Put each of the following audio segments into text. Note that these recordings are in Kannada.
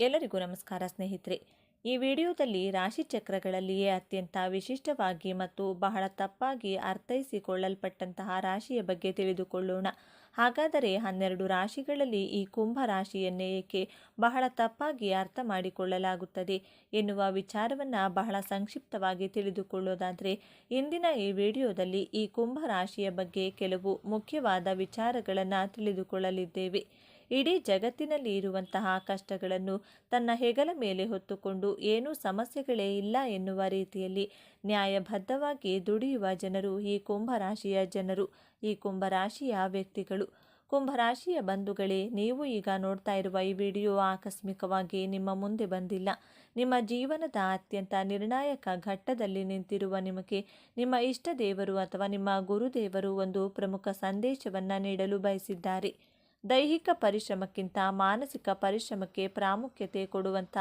ಎಲ್ಲರಿಗೂ ನಮಸ್ಕಾರ ಸ್ನೇಹಿತರೆ. ಈ ವಿಡಿಯೋದಲ್ಲಿ ರಾಶಿ ಚಕ್ರಗಳಲ್ಲಿಯೇ ಅತ್ಯಂತ ವಿಶಿಷ್ಟವಾಗಿ ಮತ್ತು ಬಹಳ ತಪ್ಪಾಗಿ ಅರ್ಥೈಸಿಕೊಳ್ಳಲ್ಪಟ್ಟಂತಹ ರಾಶಿಯ ಬಗ್ಗೆ ತಿಳಿದುಕೊಳ್ಳೋಣ. ಹಾಗಾದರೆ ಹನ್ನೆರಡು ರಾಶಿಗಳಲ್ಲಿ ಈ ಕುಂಭ ರಾಶಿಯನ್ನೇ ಏಕೆ ಬಹಳ ತಪ್ಪಾಗಿ ಅರ್ಥ ಮಾಡಿಕೊಳ್ಳಲಾಗುತ್ತದೆ ಎನ್ನುವ ವಿಚಾರವನ್ನು ಬಹಳ ಸಂಕ್ಷಿಪ್ತವಾಗಿ ತಿಳಿದುಕೊಳ್ಳೋದಾದರೆ, ಇಂದಿನ ಈ ವಿಡಿಯೋದಲ್ಲಿ ಈ ಕುಂಭ ರಾಶಿಯ ಬಗ್ಗೆ ಕೆಲವು ಮುಖ್ಯವಾದ ವಿಚಾರಗಳನ್ನು ತಿಳಿದುಕೊಳ್ಳಲಿದ್ದೇವೆ. ಇಡೀ ಜಗತ್ತಿನಲ್ಲಿ ಇರುವಂತಹ ಕಷ್ಟಗಳನ್ನು ತನ್ನ ಹೆಗಲ ಮೇಲೆ ಹೊತ್ತುಕೊಂಡು ಏನೂ ಸಮಸ್ಯೆಗಳೇ ಇಲ್ಲ ಎನ್ನುವ ರೀತಿಯಲ್ಲಿ ನ್ಯಾಯಬದ್ಧವಾಗಿ ದುಡಿಯುವ ಜನರು ಈ ಕುಂಭರಾಶಿಯ ಜನರು, ಈ ಕುಂಭರಾಶಿಯ ವ್ಯಕ್ತಿಗಳು. ಕುಂಭರಾಶಿಯ ಬಂಧುಗಳೇ, ನೀವು ಈಗ ನೋಡ್ತಾ ಇರುವ ಈ ವಿಡಿಯೋ ಆಕಸ್ಮಿಕವಾಗಿ ನಿಮ್ಮ ಮುಂದೆ ಬಂದಿಲ್ಲ. ನಿಮ್ಮ ಜೀವನದ ಅತ್ಯಂತ ನಿರ್ಣಾಯಕ ಘಟ್ಟದಲ್ಲಿ ನಿಂತಿರುವ ನಿಮಗೆ ನಿಮ್ಮ ಇಷ್ಟ ದೇವರು ಅಥವಾ ನಿಮ್ಮ ಗುರುದೇವರು ಒಂದು ಪ್ರಮುಖ ಸಂದೇಶವನ್ನು ನೀಡಲು ಬಯಸಿದ್ದಾರೆ. ದೈಹಿಕ ಪರಿಶ್ರಮಕ್ಕಿಂತ ಮಾನಸಿಕ ಪರಿಶ್ರಮಕ್ಕೆ ಪ್ರಾಮುಖ್ಯತೆ ಕೊಡುವಂಥ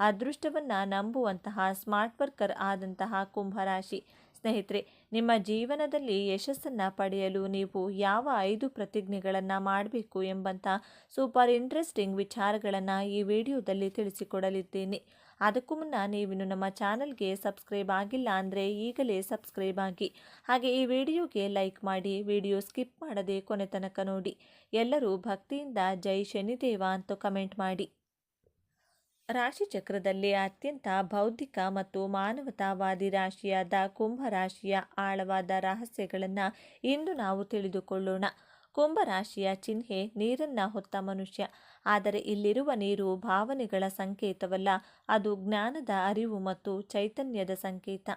ಅದೃಷ್ಟವನ್ನು ನಂಬುವಂತಹ ಸ್ಮಾರ್ಟ್ ವರ್ಕರ್ ಆದಂತಹ ಕುಂಭರಾಶಿ. ಸ್ನೇಹಿತರೆ, ನಿಮ್ಮ ಜೀವನದಲ್ಲಿ ಯಶಸ್ಸನ್ನು ಪಡೆಯಲು ನೀವು ಯಾವ ಐದು ಪ್ರತಿಜ್ಞೆಗಳನ್ನು ಮಾಡಬೇಕು ಎಂಬಂಥ ಸೂಪರ್ ಇಂಟ್ರೆಸ್ಟಿಂಗ್ ವಿಚಾರಗಳನ್ನು ಈ ವಿಡಿಯೋದಲ್ಲಿ ತಿಳಿಸಿಕೊಡಲಿದ್ದೇನೆ. ಅದಕ್ಕೂ ಮುನ್ನ ನೀವಿನ್ನು ನಮ್ಮ ಚಾನಲ್ಗೆ ಸಬ್ಸ್ಕ್ರೈಬ್ ಆಗಿಲ್ಲ ಅಂದರೆ ಈಗಲೇ ಸಬ್ಸ್ಕ್ರೈಬ್ ಆಗಿ. ಹಾಗೆ ಈ ವಿಡಿಯೋಗೆ ಲೈಕ್ ಮಾಡಿ, ವಿಡಿಯೋ ಸ್ಕಿಪ್ ಮಾಡದೆ ಕೊನೆ ತನಕ ನೋಡಿ. ಎಲ್ಲರೂ ಭಕ್ತಿಯಿಂದ ಜೈ ಶನಿದೇವ ಅಂತ ಕಮೆಂಟ್ ಮಾಡಿ. ರಾಶಿಚಕ್ರದಲ್ಲಿ ಅತ್ಯಂತ ಬೌದ್ಧಿಕ ಮತ್ತು ಮಾನವತಾವಾದಿ ರಾಶಿಯಾದ ಕುಂಭ ರಾಶಿಯ ಆಳವಾದ ರಹಸ್ಯಗಳನ್ನು ಇಂದು ನಾವು ತಿಳಿದುಕೊಳ್ಳೋಣ. ಕುಂಭ ರಾಶಿಯ ಚಿಹ್ನೆ ನೀರನ್ನ ಹೊತ್ತ ಮನುಷ್ಯ. ಆದರೆ ಇಲ್ಲಿರುವ ನೀರು ಭಾವನೆಗಳ ಸಂಕೇತವಲ್ಲ. ಅದು ಜ್ಞಾನದ ಅರಿವು ಮತ್ತು ಚೈತನ್ಯದ ಸಂಕೇತ.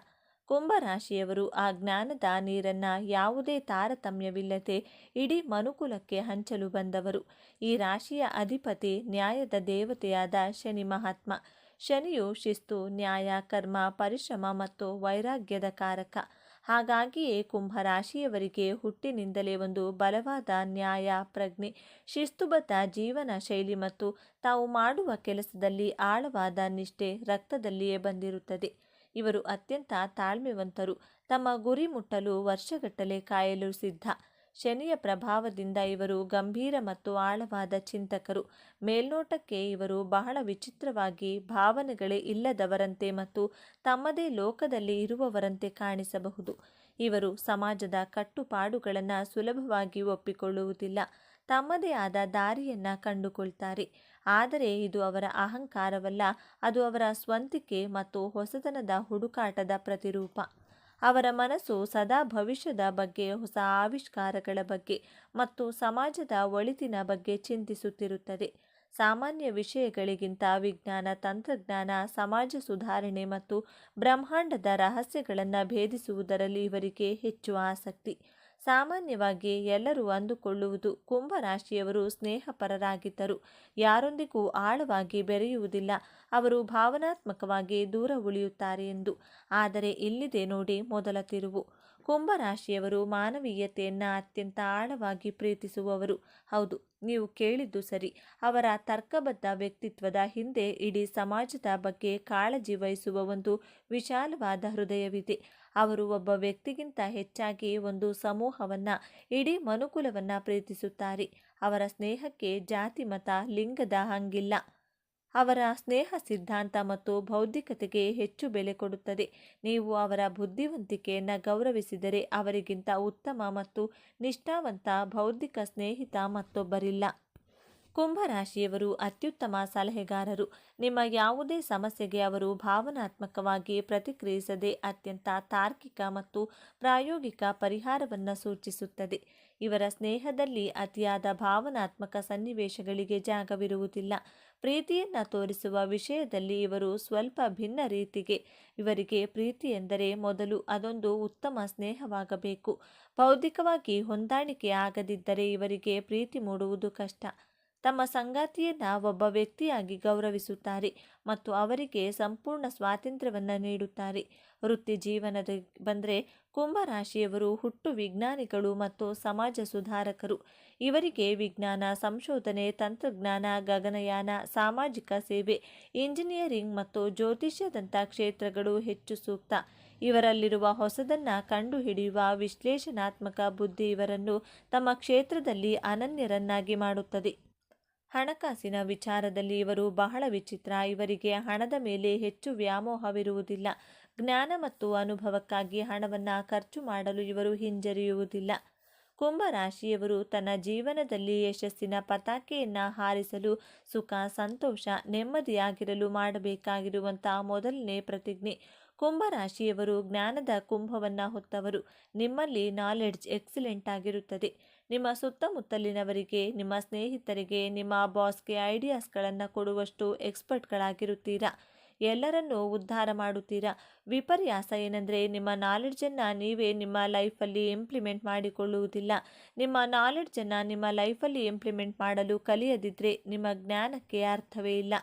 ಕುಂಭರಾಶಿಯವರು ಆ ಜ್ಞಾನದ ನೀರನ್ನ ಯಾವುದೇ ತಾರತಮ್ಯವಿಲ್ಲದೆ ಇಡೀ ಮನುಕುಲಕ್ಕೆ ಹಂಚಲು ಬಂದವರು. ಈ ರಾಶಿಯ ಅಧಿಪತಿ ನ್ಯಾಯದ ದೇವತೆಯಾದ ಶನಿ ಮಹಾತ್ಮ. ಶನಿಯು ಶಿಸ್ತು, ನ್ಯಾಯ, ಕರ್ಮ, ಪರಿಶ್ರಮ ಮತ್ತು ವೈರಾಗ್ಯದ ಕಾರಕ. ಹಾಗಾಗಿಯೇ ಕುಂಭರಾಶಿಯವರಿಗೆ ಹುಟ್ಟಿನಿಂದಲೇ ಒಂದು ಬಲವಾದ ನ್ಯಾಯ, ಪ್ರಜ್ಞೆ, ಶಿಸ್ತುಬದ್ಧ ಜೀವನ ಶೈಲಿ ಮತ್ತು ತಾವು ಮಾಡುವ ಕೆಲಸದಲ್ಲಿ ಆಳವಾದ ನಿಷ್ಠೆ ರಕ್ತದಲ್ಲಿಯೇ ಬಂದಿರುತ್ತದೆ. ಇವರು ಅತ್ಯಂತ ತಾಳ್ಮೆವಂತರು. ತಮ್ಮ ಗುರಿ ಮುಟ್ಟಲು ವರ್ಷಗಟ್ಟಲೆ ಕಾಯಲು ಸಿದ್ಧ. ಶನಿಯ ಪ್ರಭಾವದಿಂದ ಇವರು ಗಂಭೀರ ಮತ್ತು ಆಳವಾದ ಚಿಂತಕರು. ಮೇಲ್ನೋಟಕ್ಕೆ ಇವರು ಬಹಳ ವಿಚಿತ್ರವಾಗಿ ಭಾವನೆಗಳೇ ಇಲ್ಲದವರಂತೆ ಮತ್ತು ತಮ್ಮದೇ ಲೋಕದಲ್ಲಿ ಇರುವವರಂತೆ ಕಾಣಿಸಬಹುದು. ಇವರು ಸಮಾಜದ ಕಟ್ಟುಪಾಡುಗಳನ್ನು ಸುಲಭವಾಗಿ ಒಪ್ಪಿಕೊಳ್ಳುವುದಿಲ್ಲ. ತಮ್ಮದೇ ಆದ ದಾರಿಯನ್ನು ಕಂಡುಕೊಳ್ತಾರೆ. ಆದರೆ ಇದು ಅವರ ಅಹಂಕಾರವಲ್ಲ, ಅದು ಅವರ ಸ್ವಂತಿಕೆ ಮತ್ತು ಹೊಸತನದ ಹುಡುಕಾಟದ ಪ್ರತಿರೂಪ. ಅವರ ಮನಸ್ಸು ಸದಾ ಭವಿಷ್ಯದ ಬಗ್ಗೆ, ಹೊಸ ಆವಿಷ್ಕಾರಗಳ ಬಗ್ಗೆ ಮತ್ತು ಸಮಾಜದ ಒಳಿತಿನ ಬಗ್ಗೆ ಚಿಂತಿಸುತ್ತಿರುತ್ತದೆ. ಸಾಮಾನ್ಯ ವಿಷಯಗಳಿಗಿಂತ ವಿಜ್ಞಾನ, ತಂತ್ರಜ್ಞಾನ, ಸಮಾಜ ಸುಧಾರಣೆ ಮತ್ತು ಬ್ರಹ್ಮಾಂಡದ ರಹಸ್ಯಗಳನ್ನು ಭೇದಿಸುವುದರಲ್ಲಿ ಇವರಿಗೆ ಹೆಚ್ಚು ಆಸಕ್ತಿ. ಸಾಮಾನ್ಯವಾಗಿ ಎಲ್ಲರೂ ಅಂದುಕೊಳ್ಳುವುದು ಕುಂಭರಾಶಿಯವರು ಸ್ನೇಹಪರರಾಗಿದ್ದರು. ಯಾರೊಂದಿಗೂ ಆಳವಾಗಿ ಬೆರೆಯುವುದಿಲ್ಲ. ಅವರು ಭಾವನಾತ್ಮಕವಾಗಿ ದೂರ ಉಳಿಯುತ್ತಾರೆ ಎಂದು. ಆದರೆ ಇಲ್ಲಿದೆ ನೋಡಿ ಮೊದಲ ತಿರುವು. ಕುಂಭರಾಶಿಯವರು ಮಾನವೀಯತೆಯನ್ನು ಅತ್ಯಂತ ಆಳವಾಗಿ ಪ್ರೀತಿಸುವವರು. ಹೌದು ನೀವು ಕೇಳಿದ್ದು ಸರಿ. ಅವರ ತರ್ಕಬದ್ಧ ವ್ಯಕ್ತಿತ್ವದ ಹಿಂದೆ ಇಡೀ ಸಮಾಜದ ಬಗ್ಗೆ ಕಾಳಜಿ ವಹಿಸುವ ಒಂದು ವಿಶಾಲವಾದ ಹೃದಯವಿದೆ. ಅವರು ಒಬ್ಬ ವ್ಯಕ್ತಿಗಿಂತ ಹೆಚ್ಚಾಗಿ ಒಂದು ಸಮೂಹವನ್ನು, ಇಡೀ ಮನುಕುಲವನ್ನು ಪ್ರೀತಿಸುತ್ತಾರೆ. ಅವರ ಸ್ನೇಹಕ್ಕೆ ಜಾತಿ ಮತ ಲಿಂಗದ ಹಂಗಿಲ್ಲ. ಅವರ ಸ್ನೇಹ ಸಿದ್ಧಾಂತ ಮತ್ತು ಬೌದ್ಧಿಕತೆಗೆ ಹೆಚ್ಚು ಬೆಲೆ ಕೊಡುತ್ತದೆ. ನೀವು ಅವರ ಬುದ್ಧಿವಂತಿಕೆಯನ್ನು ಗೌರವಿಸಿದರೆ ಅವರಿಗಿಂತ ಉತ್ತಮ ಮತ್ತು ನಿಷ್ಠಾವಂತ ಬೌದ್ಧಿಕ ಸ್ನೇಹಿತ ಮತ್ತೊಬ್ಬರಿಲ್ಲ. ಕುಂಭರಾಶಿಯವರು ಅತ್ಯುತ್ತಮ ಸಲಹೆಗಾರರು. ನಿಮ್ಮ ಯಾವುದೇ ಸಮಸ್ಯೆಗೆ ಅವರು ಭಾವನಾತ್ಮಕವಾಗಿ ಪ್ರತಿಕ್ರಿಯಿಸದೆ ಅತ್ಯಂತ ತಾರ್ಕಿಕ ಮತ್ತು ಪ್ರಾಯೋಗಿಕ ಪರಿಹಾರವನ್ನು ಸೂಚಿಸುತ್ತದೆ. ಇವರ ಸ್ನೇಹದಲ್ಲಿ ಅತಿಯಾದ ಭಾವನಾತ್ಮಕ ಸನ್ನಿವೇಶಗಳಿಗೆ ಜಾಗವಿರುವುದಿಲ್ಲ. ಪ್ರೀತಿಯನ್ನು ತೋರಿಸುವ ವಿಷಯದಲ್ಲಿ ಇವರು ಸ್ವಲ್ಪ ಭಿನ್ನ ರೀತಿಗೆ. ಇವರಿಗೆ ಪ್ರೀತಿ ಎಂದರೆ ಮೊದಲು ಅದೊಂದು ಉತ್ತಮ ಸ್ನೇಹವಾಗಬೇಕು. ಬೌದ್ಧಿಕವಾಗಿ ಹೊಂದಾಣಿಕೆ ಆಗದಿದ್ದರೆ ಇವರಿಗೆ ಪ್ರೀತಿ ಮೂಡುವುದು ಕಷ್ಟ. ತಮ್ಮ ಸಂಗಾತಿಯನ್ನು ಒಬ್ಬ ವ್ಯಕ್ತಿಯಾಗಿ ಗೌರವಿಸುತ್ತಾರೆ ಮತ್ತು ಅವರಿಗೆ ಸಂಪೂರ್ಣ ಸ್ವಾತಂತ್ರ್ಯವನ್ನು ನೀಡುತ್ತಾರೆ. ವೃತ್ತಿ ಜೀವನದ ಬಂದರೆ ಕುಂಭರಾಶಿಯವರು ಹುಟ್ಟು ವಿಜ್ಞಾನಿಗಳು ಮತ್ತು ಸಮಾಜ ಸುಧಾರಕರು. ಇವರಿಗೆ ವಿಜ್ಞಾನ, ಸಂಶೋಧನೆ, ತಂತ್ರಜ್ಞಾನ, ಗಗನಯಾನ, ಸಾಮಾಜಿಕ ಸೇವೆ, ಇಂಜಿನಿಯರಿಂಗ್ ಮತ್ತು ಜ್ಯೋತಿಷ್ಯದಂಥ ಕ್ಷೇತ್ರಗಳು ಹೆಚ್ಚು ಸೂಕ್ತ. ಇವರಲ್ಲಿರುವ ಹೊಸದನ್ನ ಕಂಡುಹಿಡಿಯುವ ವಿಶ್ಲೇಷಣಾತ್ಮಕ ಬುದ್ಧಿ ಇವರನ್ನು ತಮ್ಮ ಕ್ಷೇತ್ರದಲ್ಲಿ ಅನನ್ಯರನ್ನಾಗಿ ಮಾಡುತ್ತದೆ. ಹಣಕಾಸಿನ ವಿಚಾರದಲ್ಲಿ ಇವರು ಬಹಳ ವಿಚಿತ್ರ. ಇವರಿಗೆ ಹಣದ ಮೇಲೆ ಹೆಚ್ಚು ವ್ಯಾಮೋಹವಿರುವುದಿಲ್ಲ. ಜ್ಞಾನ ಮತ್ತು ಅನುಭವಕ್ಕಾಗಿ ಹಣವನ್ನು ಖರ್ಚು ಮಾಡಲು ಇವರು ಹಿಂಜರಿಯುವುದಿಲ್ಲ. ಕುಂಭ ರಾಶಿಯವರು ತನ್ನ ಜೀವನದಲ್ಲಿ ಯಶಸ್ಸಿನ ಪತಾಕೆಯನ್ನು ಹಾರಿಸಲು ಸುಖ, ಸಂತೋಷ, ನೆಮ್ಮದಿಯಾಗಿರಲು ಮಾಡಬೇಕಾಗಿರುವಂತಹ ಮೊದಲನೇ ಪ್ರತಿಜ್ಞೆ. ಕುಂಭರಾಶಿಯವರು ಜ್ಞಾನದ ಕುಂಭವನ್ನು ಹೊತ್ತವರು. ನಿಮ್ಮಲ್ಲಿ ನಾಲೆಡ್ಜ್ ಎಕ್ಸಲೆಂಟ್ ಆಗಿರುತ್ತದೆ. ನಿಮ್ಮ ಸುತ್ತಮುತ್ತಲಿನವರಿಗೆ, ನಿಮ್ಮ ಸ್ನೇಹಿತರಿಗೆ, ನಿಮ್ಮ ಬಾಸ್ಗೆ ಐಡಿಯಾಸ್ಗಳನ್ನು ಕೊಡುವಷ್ಟು ಎಕ್ಸ್ಪರ್ಟ್ಗಳಾಗಿರುತ್ತೀರಾ? ಎಲ್ಲರನ್ನೂ ಉದ್ಧಾರ ಮಾಡುತ್ತೀರಾ? ವಿಪರ್ಯಾಸ ಏನಂದರೆ, ನಿಮ್ಮ ನಾಲೆಡ್ಜನ್ನು ನೀವೇ ನಿಮ್ಮ ಲೈಫಲ್ಲಿ ಇಂಪ್ಲಿಮೆಂಟ್ ಮಾಡಿಕೊಳ್ಳುವುದಿಲ್ಲ. ನಿಮ್ಮ ನಾಲೆಡ್ಜನ್ನು ನಿಮ್ಮ ಲೈಫಲ್ಲಿ ಇಂಪ್ಲಿಮೆಂಟ್ ಮಾಡಲು ಕಲಿಯದಿದ್ದರೆ ನಿಮ್ಮ ಜ್ಞಾನಕ್ಕೆ ಅರ್ಥವೇ ಇಲ್ಲ.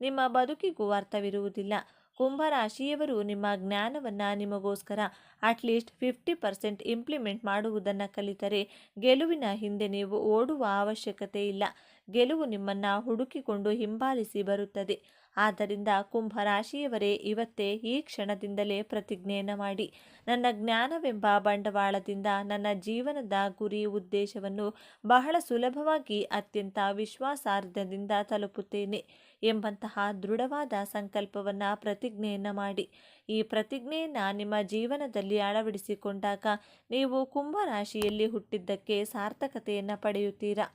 ನಿಮ್ಮ ಬದುಕಿಗೂ ಅರ್ಥವಿರುವುದಿಲ್ಲ. ಕುಂಭರಾಶಿಯವರು ನಿಮ್ಮ ಜ್ಞಾನವನ್ನು ನಿಮಗೋಸ್ಕರ ಅಟ್ಲೀಸ್ಟ್ ಫಿಫ್ಟಿ ಪರ್ಸೆಂಟ್ ಇಂಪ್ಲಿಮೆಂಟ್ ಮಾಡುವುದನ್ನು ಕಲಿತರೆ ಗೆಲುವಿನ ಹಿಂದೆ ನೀವು ಓಡುವ ಅವಶ್ಯಕತೆ ಇಲ್ಲ. ಗೆಲುವು ನಿಮ್ಮನ್ನು ಹುಡುಕಿಕೊಂಡು ಹಿಂಬಾಲಿಸಿ ಬರುತ್ತದೆ. ಆದ್ದರಿಂದ ಕುಂಭರಾಶಿಯವರೇ, ಇವತ್ತೇ ಈ ಕ್ಷಣದಿಂದಲೇ ಪ್ರತಿಜ್ಞೆಯನ್ನು ಮಾಡಿ. ನನ್ನ ಜ್ಞಾನವೆಂಬ ಬಂಡವಾಳದಿಂದ ನನ್ನ ಜೀವನದ ಗುರಿ ಉದ್ದೇಶವನ್ನು ಬಹಳ ಸುಲಭವಾಗಿ ಅತ್ಯಂತ ವಿಶ್ವಾಸಾರ್ಧದಿಂದ ತಲುಪುತ್ತೇನೆ ಎಂಬಂತಹ ದೃಢವಾದ ಸಂಕಲ್ಪವನ್ನು ಪ್ರತಿಜ್ಞೆಯನ್ನು ಮಾಡಿ. ಈ ಪ್ರತಿಜ್ಞೆಯನ್ನು ನಿಮ್ಮ ಜೀವನದಲ್ಲಿ ಅಳವಡಿಸಿಕೊಂಡಾಗ ನೀವು ಕುಂಭರಾಶಿಯಲ್ಲಿ ಹುಟ್ಟಿದ್ದಕ್ಕೆ ಸಾರ್ಥಕತೆಯನ್ನು ಪಡೆಯುತ್ತೀರಾ?